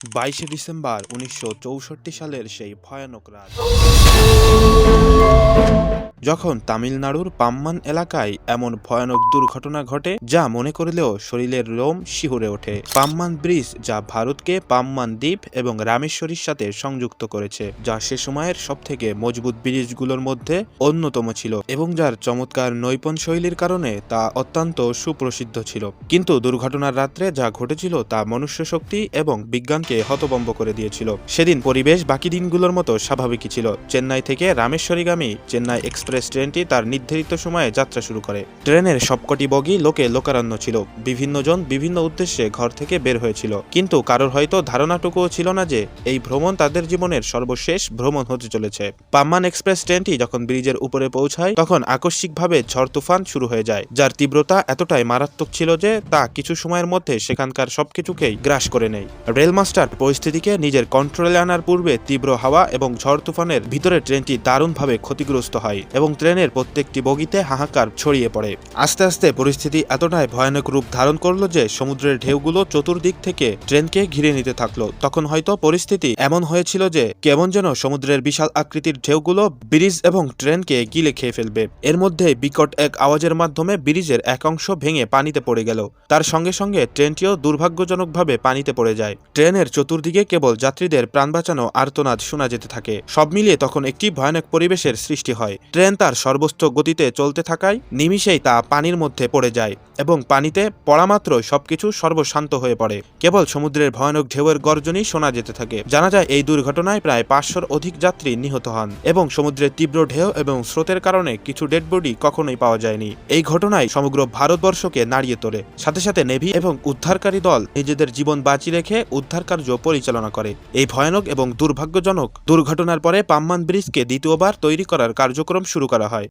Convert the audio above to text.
বাইশে ডিসেম্বর উনিশশো চৌষট্টি সালের সেই ভয়ানক রাত। যখন তামিলনাড়ুর পাম্মান এলাকায় এমন ভয়ানক দুর্ঘটনা ঘটে, যা মনে করলেও শরীরের লোম শিহরে ওঠে। পাম্মান ব্রিজ, যা ভারতকে পাম্মান দ্বীপ এবং রামেশ্বরীর সাথে সংযুক্ত করেছে, যা সে সময়ের সবথেকে মজবুত ব্রিজগুলোর মধ্যে অন্যতম ছিল এবং যার চমৎকার নৈপণ শৈলীর কারণে তা অত্যন্ত সুপ্রসিদ্ধ ছিল। কিন্তু দুর্ঘটনার রাত্রে যা ঘটেছিল তা মনুষ্য শক্তি এবং বিজ্ঞানকে হতবম্ব করে দিয়েছিল। সেদিন পরিবেশ বাকি দিনগুলোর মতো স্বাভাবিকই ছিল। চেন্নাই থেকে রামেশ্বরীগামী চেন্নাই এক্সপ্রেস ট্রেনটি তার নির্ধারিত সময়ে যাত্রা শুরু করে। ট্রেনের সবকটি বগি লোকে লোকারণ্য ছিল। বিভিন্ন জন বিভিন্ন উদ্দেশ্যে ঘর থেকে বের হয়েছিল। কিন্তু কারোর হয়তো ধারণাটুকুও ছিল না যে, এই ভ্রমণ তাদের জীবনের সর্বশেষ ভ্রমণ হতে চলেছে। পাম্মান এক্সপ্রেস ট্রেনটি যখন ব্রিজের উপরে পৌঁছায়, তখন আকস্মিকভাবে ঝড় তুফান শুরু হয়ে যায়, যার তীব্রতা এতটাই মারাত্মক ছিল যে, তা কিছু সময়ের মধ্যে সেখানকার সবকিছুকেই গ্রাস করে নেয়। রেলমাস্টার পরিস্থিতিকে নিজের কন্ট্রোলে আনার পূর্বে তীব্র হাওয়া এবং ঝড় তুফানের ভিতরে ট্রেনটি দারুণভাবে ক্ষতিগ্রস্ত হয় এবং ট্রেনের প্রত্যেকটি বগিতে হাহাকার ছড়িয়ে পড়ে। আস্তে আস্তে পরিস্থিতি এতটাই ভয়ানক রূপ ধারণ করল যে সমুদ্রের ঢেউগুলো চতুর্দিক থেকে ট্রেনকে ঘিরে নিতে থাকল। তখন হয়তো পরিস্থিতি এমন হয়েছিল যে কেমন যেন সমুদ্রের বিশাল আকৃতির ঢেউগুলো ব্রিজ এবং ট্রেনকে গিলে খেয়ে ফেলবে। এর মধ্যে বিকট এক আওয়াজের মাধ্যমে ব্রিজের এক অংশ ভেঙে পানিতে পড়ে গেল। তার সঙ্গে সঙ্গে ট্রেনটিও দুর্ভাগ্যজনকভাবে পানিতে পড়ে যায়। ট্রেনের চতুর্দিকে কেবল যাত্রীদের প্রাণ বাঁচানো আর্তনাদ শোনা যেতে থাকে। সব মিলিয়ে তখন একটি ভয়ানক পরিবেশের সৃষ্টি হয়। ট্রেন তার সর্বোচ্চ গতিতে চলতে থাকায় নিমিষেই তা পানির মধ্যে পড়ে যায় এবং পানিতে পড়ামাত্র সবকিছু সর্বশান্ত হয়ে পড়ে। কেবল সমুদ্রের ভয়ানক ঢেউয়ের গর্জনই শোনা যেতে থাকে। জানা যায়, এই দুর্ঘটনায় প্রায় পাঁচশোর অধিক যাত্রী নিহত হন এবং সমুদ্রের তীব্র ঢেউ এবং স্রোতের কারণে কিছু ডেড বডি কখনোই পাওয়া যায়নি। এই ঘটনায় সমগ্র ভারতবর্ষকে নাড়িয়ে তোলে। সাথে সাথে নেভি এবং উদ্ধারকারী দল নিজেদের জীবন বাঁচিয়ে রেখে উদ্ধার কার্য পরিচালনা করে। এই ভয়ানক এবং দুর্ভাগ্যজনক দুর্ঘটনার পরে পাম্মান ব্রিজকে দ্বিতীয়বার তৈরি করার কার্যক্রম শুরু করা হয়